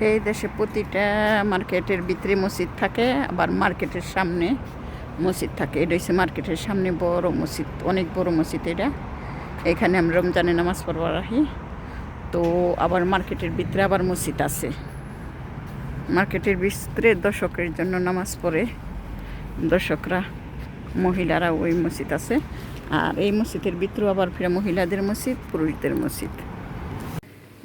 এই দেশে প্রতিটা মার্কেটের ভিতরে মসজিদ থাকে, আবার মার্কেটের সামনে মসজিদ থাকে। এটা হচ্ছে মার্কেটের সামনে বড় মসজিদ, অনেক বড় মসজিদ এটা। এখানে আমরা রমজানে নামাজ পড়বার রাখি তো আবার মার্কেটের ভিতরে আবার মসজিদ আছে। মার্কেটের ভিতরে দর্শকের জন্য নামাজ পড়ে। দর্শকরা, মহিলারা ওই মসজিদ আছে। আর এই মসজিদের ভিতরেও আবার ফিরে মহিলাদের মসজিদ, পুরুষদের মসজিদ।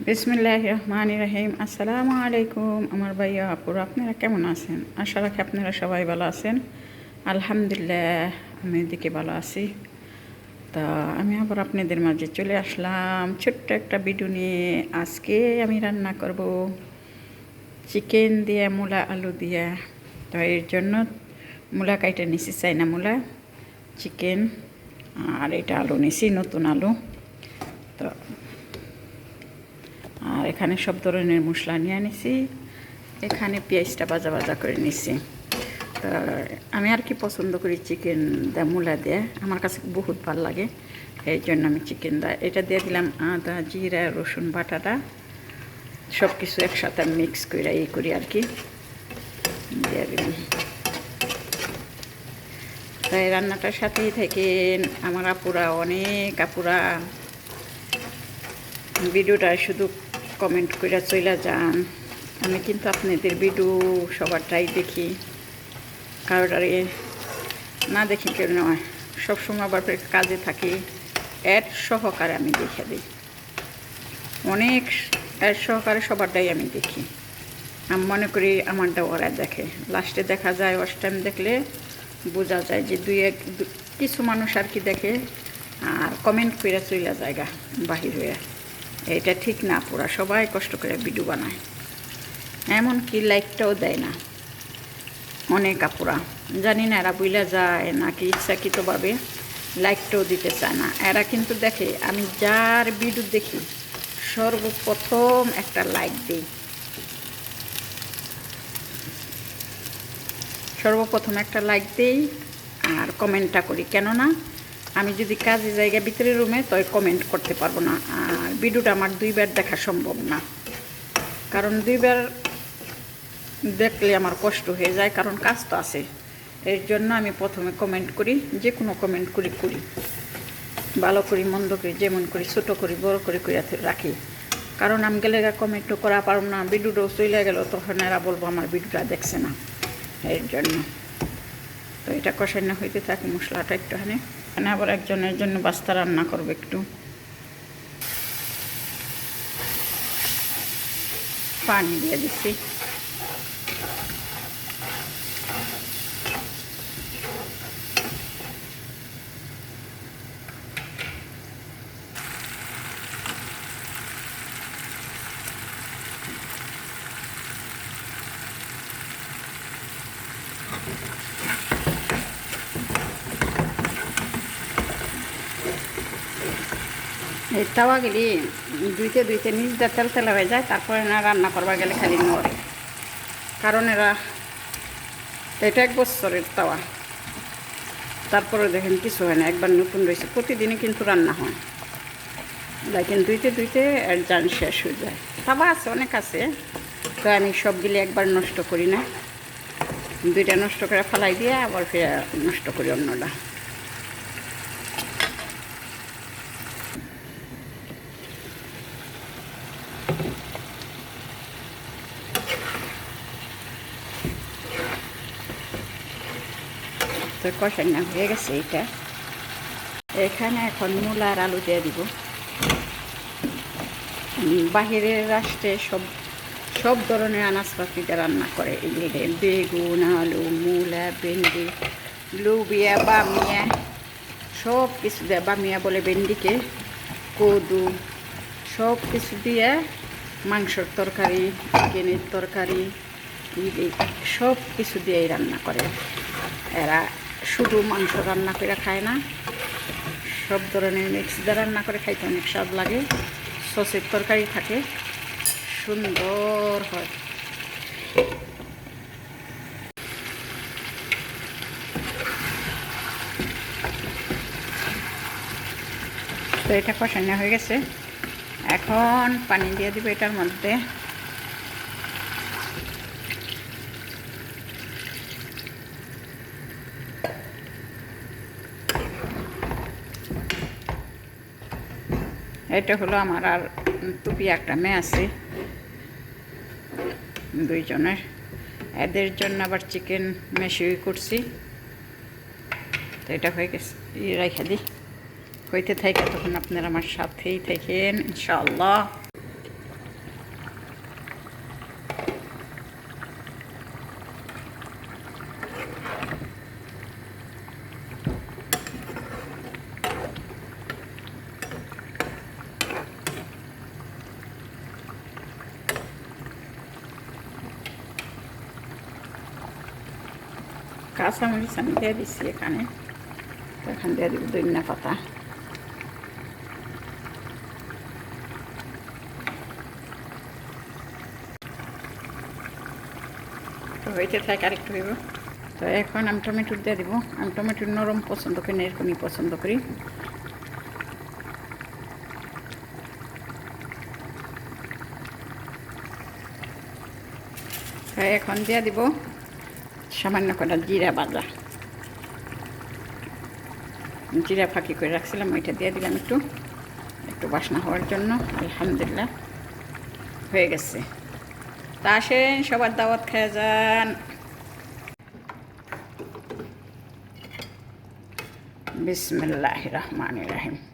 বিসমিল্লাহ রহমান রাহিম আসসালামু আলাইকুম আমার ভাইয়া, আপুর আপনারা কেমন আছেন? আশা রাখি আপনারা সবাই ভালো আছেন। আলহামদুলিল্লাহ, আমি এদিকে ভালো আছি। তা আমি আবার আপনাদের মাঝে চলে আসলাম ছোট্ট একটা ভিডিও নিয়ে। আজকে আমি রান্না করব চিকেন দিয়ে মূলা আলু দিয়ে। তো এর জন্য মূলা কাইটা নিছি, চাইনা মূলা, চিকেন, আর এটা আলু নিছি, নতুন আলু। তো আর এখানে সব ধরনের মশলা নিয়ে নিছি এখানে পেঁয়াজটা ভাজা ভাজা করে নিছি। তা আমি আর কি পছন্দ করি চিকেন দা মূলা দিয়ে। আমার কাছে বহুত ভালো লাগে। এই জন্য আমি চিকেন দা, এটা দিয়ে দিলাম আদা, জিরা, রসুন, বাটাটা। সব কিছু একসাথে মিক্স করে এই করি আর কি। দিয়ে দিলাম। তাই রান্নাটার সাথেই থাকেন আমার আপুরা, অনেক আপুরা ভিডিওটা শুধু কমেন্ট করে চলে যান। আমি কিন্তু আপনাদের ভিডিও সবারটাই দেখি। কারোটারে না দেখি কেউ নয়। সবসময় আবার কাজে থাকি। অ্যাড সহকারে আমি দেখে দিই। অনেক অ্যাড সহকারে সবারটাই আমি দেখি। আমি মনে করি আমারটা ওরা দেখে। লাস্টে দেখা যায় ওয়াশ টাইম দেখলে বোঝা যায় যে দুই এক কিছু মানুষ আর কি দেখে। আর কমেন্ট করে চলে জায়গা বাহির হয়ে। এটা ঠিক না পুরা, সবাই কষ্ট করে ভিডিও বানায়। এমনকি লাইকটাও দেয় না। অনেক আপুরা। জানি না এরা বুইলা যায় নাকি ইচ্ছাকৃতভাবে লাইকটাও দিতে চায় না। এরা কিন্তু দেখে, আমি যার ভিডিও দেখি, সর্বপ্রথম একটা লাইক দিই। সর্বপ্রথম একটা লাইক দিই আর কমেন্টটা করি। কেননা আমি যদি কাজে জায়গা ভিতরে রুমে, তো কমেন্ট করতে পারব না। আর ভিডিওটা আমার দুইবার দেখা সম্ভব না। কারণ দুইবার দেখলে আমার কষ্ট হয়ে যায়, কারণ কাজ তো আছে। এর জন্য আমি প্রথমে কমেন্ট করি, যে কোনো কমেন্ট করি করি। ভালো করি, মন্দ করি, যেমন করি, ছোটো করি, বড় করে করে রাখি। কারণ আমি গেলে কমেন্টও করা পারব না। ভিডিওটাও চলে গেল, তখন এরা বলব আমার ভিডিওটা দেখছে না। এর জন্য। তো এটা কষানো হইতে থাকে, মশলাটা একটুখানি। এখানে আবার একজনের জন্য বাস্তা রান্না করবে একটু। পানি দিয়ে দিচ্ছি। এই তাওয়া গেলি দুইতে দুইতে নিজটা তেল তেলা হয়ে যায়, তারপরে না রান্না করবা গেলে খালি নড়ে কারণ এরা, এটা এক বছরের তাওয়া। তারপরে দেখেন কিছু হয় না, একবার নতুন রয়েছে। প্রতিদিনই কিন্তু রান্না হয়। দেখেন দুইতে দুইতে যান শেষ হয়ে যায়। তাওয়া আছে, অনেক আছে। তো আমি সবগুলি একবার নষ্ট করি না। দুইটা নষ্ট করে ফেলাই দিয়ে আবার ফিরে নষ্ট করি অন্যটা। তো কষানো হয়ে গেছে এটা এখানে এখন মূলা আর আলু দিয়ে দিব। বাহিরের রাষ্ট্রে সব সব ধরনের আনাজপাতিতে রান্না করে যে বেগুন, আলু, মূলা, ভেন্ডি, লুবিয়া, বামিয়া, সব কিছু দিয়ে, বামিয়া বলে ভেন্ডিকে, কদু, সব কিছু দিয়ে মাংসর তরকারি, চিকেনের তরকারি সব কিছু দিয়েই রান্না করে। এরা শুধু মাংস রান্না করে খায় না, সব ধরনের মিক্স দিয়ে রান্না করে খাইতে অনেক স্বাদ লাগে। সসের তরকারি থাকে, সুন্দর হয়। তো এটা কষানো হয়ে গেছে। এখন পানি দিয়ে দিব এটার মধ্যে। এটা হলো আমার আর টুপি একটা মেয়ে আছে, দুইজনের। এদের জন্য আবার চিকেন মেশি করছি। তো এটা হয়ে গেছে। রেখে দিই হইতে থাকে তখন আপনারা আমার সাথেই থাকেন, ইনশাআল্লাহ। কাঁচামরিচ আমি দিয়ে দিচ্ছি এখানে। এখান দিয়ে দিব দইনা পাতা। তো হইতে থাকে আরেকটু হইব তো এখন আমি টমেটো দিয়ে দিব। আমি টমেটো নরম পছন্দ করি না, এরকমই পছন্দ করি। এখন দিয়ে দিব। সামান্য কটা জিরা বাজা। জিরা ফাঁকি করে রাখছিলাম, ওইটা দিয়ে দিলাম একটু। একটু বাসনা হওয়ার জন্য, আলহামদুলিল্লাহ। হয়ে গেছে। তা আসেন, সবার দাওয়াত খেয়ে যান। বিসমিল্লাহ রহমান রাহিম।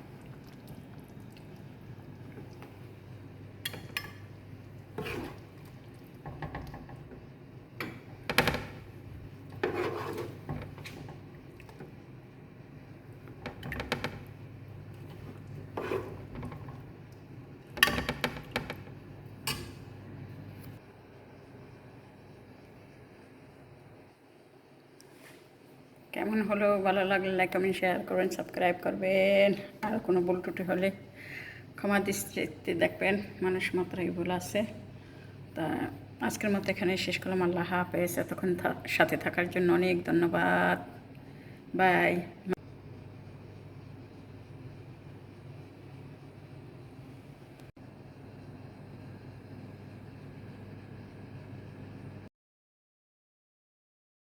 কেমন হলো? ভালো লাগলে লাইক কমেন্ট শেয়ার করবেন সাবস্ক্রাইব করবেন। আর কোনো ভুল টুটি হলে ক্ষমা দৃষ্টিতে দেখবেন, মানুষ মাত্রাই ভুল আছে। তা আজকের মতো এখানে শেষ করলাম। আল্লাহ হাফেজ। এতক্ষণ সাথে থাকার জন্য অনেক ধন্যবাদ। বাই